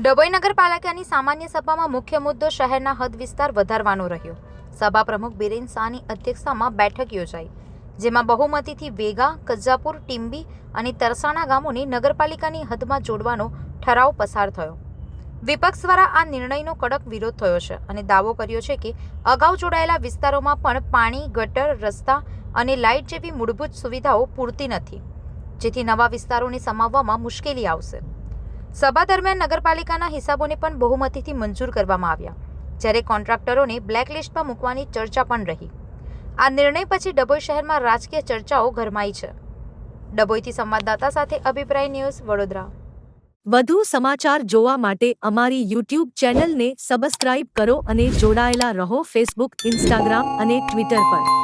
ડભોઈ નગરપાલિકાની સામાન્ય સભામાં મુખ્ય મુદ્દો શહેરના હદ વિસ્તાર વધારવાનો રહ્યો. સભા પ્રમુખ બિરેન શાહની અધ્યક્ષતામાં બેઠક યોજાઈ, જેમાં બહુમતીથી વેગા કજાપુર ટીમ્બી અને તરસાણા ગામોને નગરપાલિકાની હદમાં જોડવાનો ઠરાવ પસાર થયો. વિપક્ષ દ્વારા આ નિર્ણયનો કડક વિરોધ થયો છે અને દાવો કર્યો છે કે અગાઉ જોડાયેલા વિસ્તારોમાં પણ પાણી, ગટર, રસ્તા અને લાઇટ જેવી મૂળભૂત સુવિધાઓ પૂરતી નથી, જેથી નવા વિસ્તારોને સમાવવામાં મુશ્કેલી આવશે. સભા દરમિયાન નગરપાલિકાના હિસાબોને પણ બહુમતીથી મંજૂર કરવામાં આવ્યા, જ્યારે કોન્ટ્રાક્ટરોને બ્લેકલિસ્ટમાં મૂકવાની ચર્ચા પણ રહી. આ નિર્ણય પછી ડભોઈ શહેરમાં રાજકીય ચર્ચાઓ ગરમાઈ છે. ડભોઈથી સંવાદદાતા સાથે અભિપ્રાય ન્યૂઝ વડોદરા. વધુ સમાચાર જોવા માટે અમારી યુટ્યુબ ચેનલને સબસ્ક્રાઇબ કરો અને જોડાયેલા રહો ફેસબુક, ઇન્સ્ટાગ્રામ અને ટ્વિટર પર.